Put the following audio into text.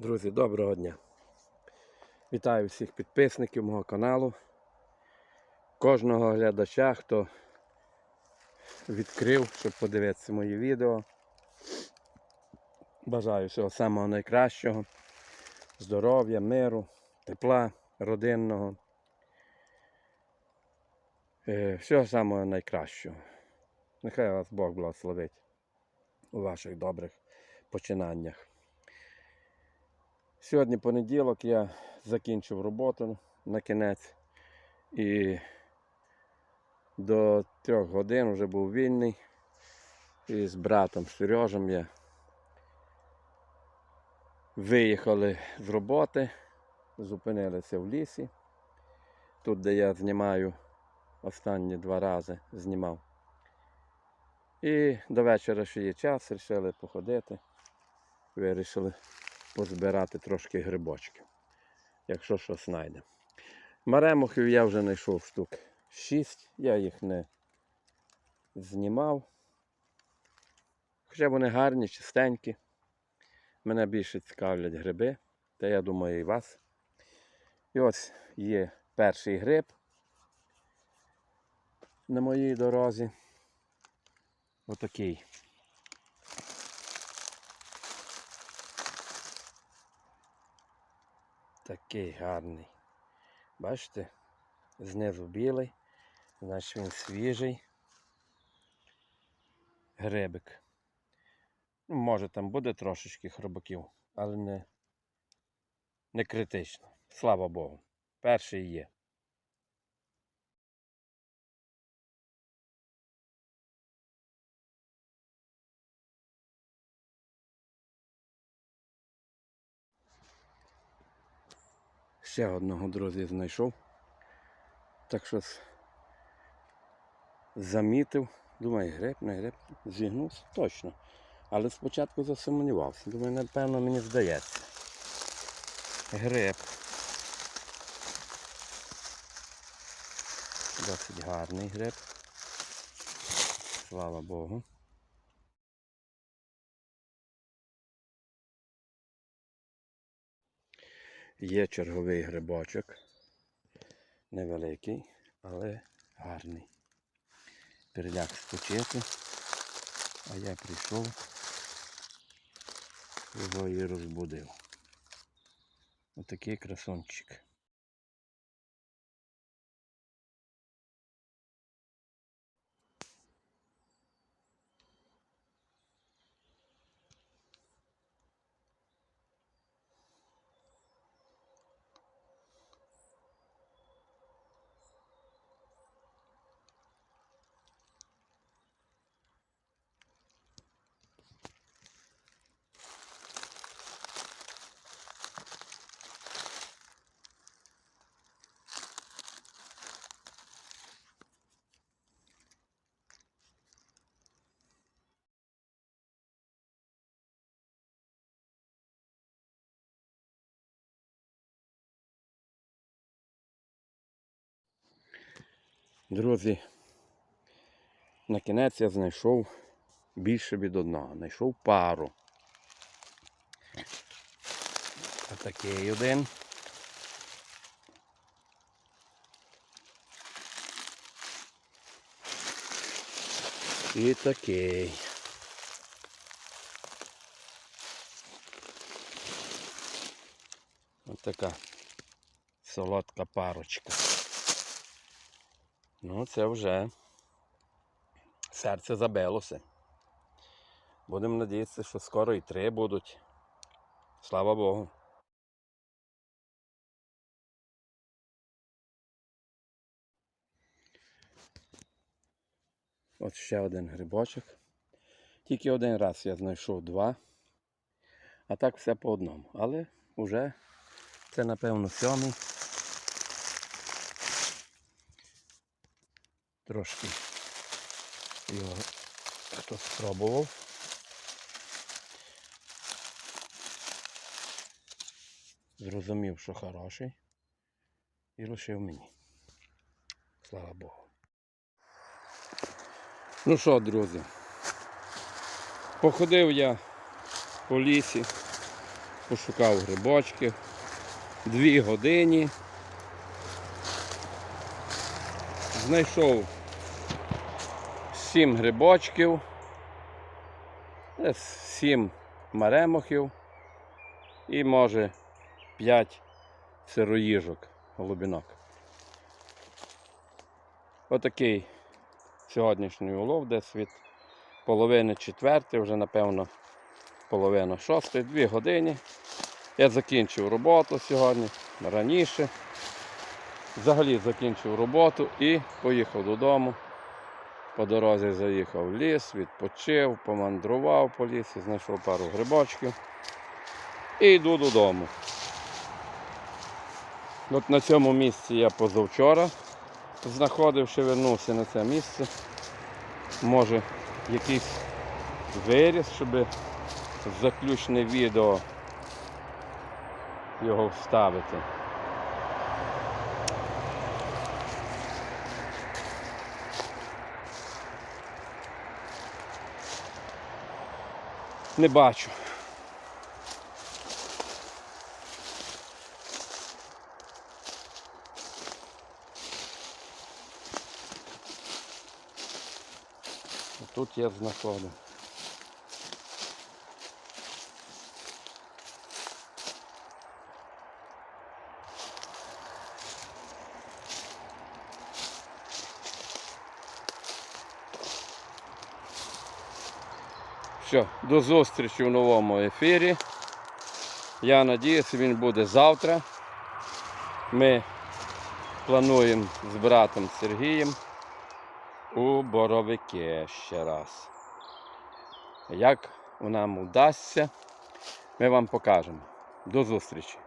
Друзі, доброго дня. Вітаю всіх підписників мого каналу, кожного глядача, хто відкрив, щоб подивитися мої відео. Бажаю всього самого найкращого, здоров'я, миру, тепла, родинного. Е, Всього самого найкращого. Нехай вас Бог благословить у ваших добрих починаннях. Сьогодні понеділок я закінчив роботу на кінець і до трьох годин вже був вільний. І з братом Сережем я виїхали з роботи, зупинилися в лісі. Тут, де я знімаю останні два рази знімав. І до вечора ще є час, вирішили походити. Вирішили позбирати трошки грибочків, якщо щось знайдемо. Маремухів я вже знайшов штук 6, я їх не знімав. Хоча вони гарні, чистенькі. Мене більше цікавлять гриби, та я думаю і вас. І ось є перший гриб на моїй дорозі. Отакий. Такий гарний. Бачите? Знизу білий, значить він свіжий. Грибик. Ну, може там буде трошечки хробаків, але не, не критично. Слава Богу. Перший є. Ще одного друзі знайшов. Так що с- замітив. Думаю, гриб, не гриб, зігнувся точно. Але спочатку засумнівався. Думаю, напевно, мені здається. Гриб. Досить гарний гриб. Слава Богу. Є черговий грибочок. Невеликий, але гарний. Переляк спочити, а я прийшов, його і розбудив. Отакий красончик. Друзі, на кінець я знайшов більше від одного. Знайшов пару. Отакий один. І такий. Ось така солодка парочка. Ну, це вже серце забилося. Будемо надіятися, що скоро і три будуть. Слава Богу. От ще один грибочок. Тільки один раз я знайшов два. А так все по одному. Але вже це напевно сьомий. Трошки його хто спробував. Зрозумів, що хороший. І лишив мені. Слава Богу. Ну що, друзі, походив я по лісі, пошукав грибочки. Дві години. Знайшов сім грибочків, десь сім маремохів і може п'ять сироїжок голубінок. Отакий сьогоднішній улов, десь від половини четвертої, вже напевно половина шостої, дві години. Я закінчив роботу сьогодні раніше. Взагалі закінчив роботу і поїхав додому. По дорозі заїхав в ліс, відпочив, помандрував по лісі, знайшов пару грибочків і йду додому. От на цьому місці я позавчора знаходив, ще вернувся на це місце. Може якийсь виріс, щоб заключне відео його вставити. Не бачу. Тут я знаходив. Все, до зустрічі в новому ефірі. Я надіюся, він буде завтра. Ми плануємо з братом Сергієм у боровики ще раз. Як нам вдасться, ми вам покажемо. До зустрічі!